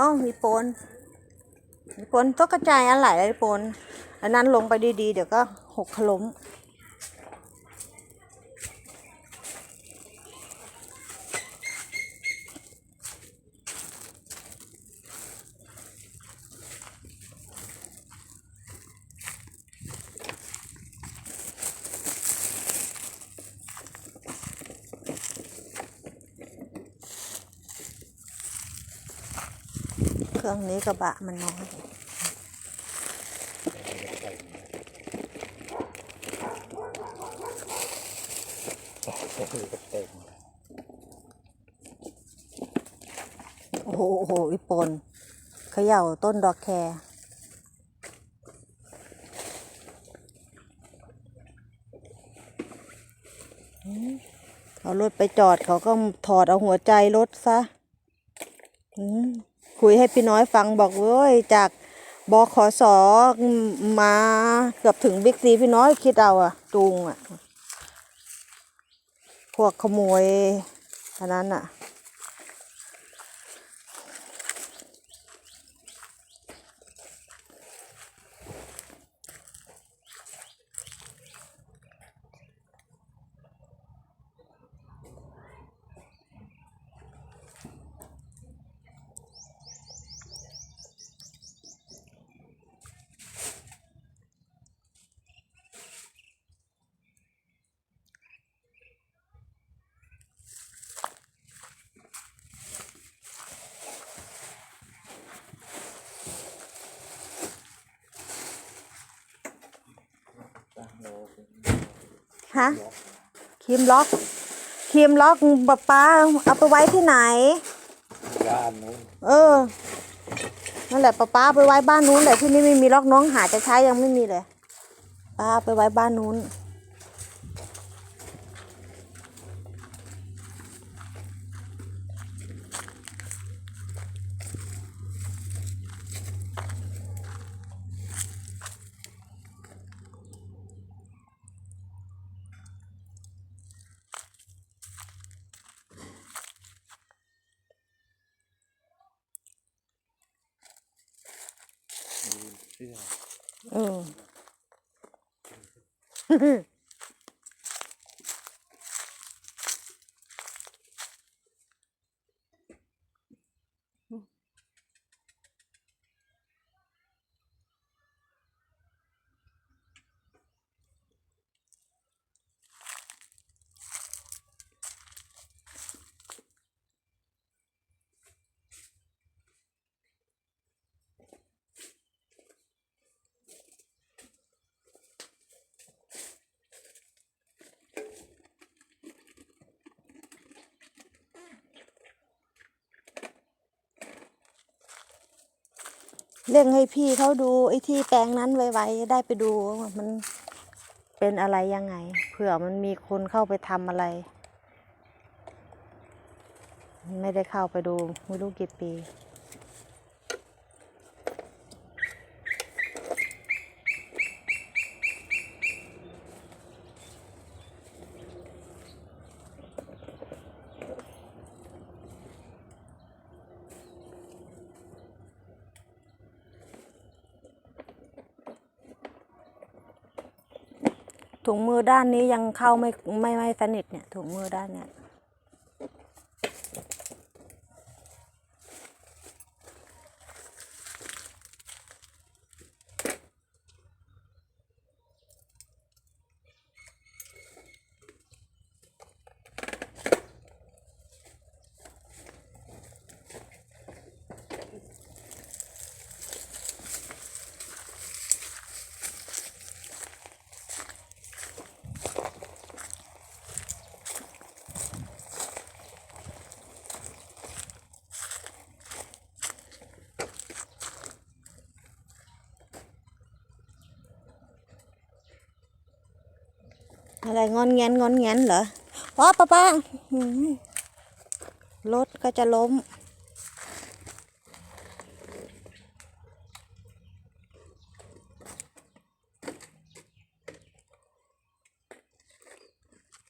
อ้ามีปนมีปนต้องกระจายอะไรไอ้ปนอันนั้นลงไปดีๆ เดี๋ยวก็หกขล้ม รื่องนี้กระบะมันน้อยโอ้โหโอ้โหอีปนเขย่าต้นดอกแครเอารถไปจอดเขาก็ถอดเอาหัวใจรถซะ อืม คุยให้พี่น้อยฟังบอกเว้ยจากบขสมาเกือบถึงบิ๊กซีพี่น้อยคิดเอาอะจูงอะพวกขโมยอันนั้นอะ ฮะครีมล็อกครีมล็อกป๊าป๊าเอาไปไว้ที่ไหน บ้านนู้นเออ นั่นแหละป๊าป๊าเอาไปไว้บ้านนู้นแหละที่นี่ไม่มีล็อกน้องหาจะใช้ยังไม่มีเลย ป้าเอาไปไว้บ้านนู้น เสื้อเออ เร่งให้พี่เขาดูไอ้ที่แปลงนั้นไวๆได้ไปดูว่ามันเป็นอะไรยังไงเผื่อมันมีคนเข้าไปทำอะไร ไม่ได้เข้าไปดูไม่รู้กี่ปี ถุงมือด้านนี้ยังเข้าไม่ไม่ไม่สนิทเนี่ยถุงมือด้านเนี่ย อะไรงอนแงนงอนแงนเหรอป้าป้าป้ารถก็จะล้ม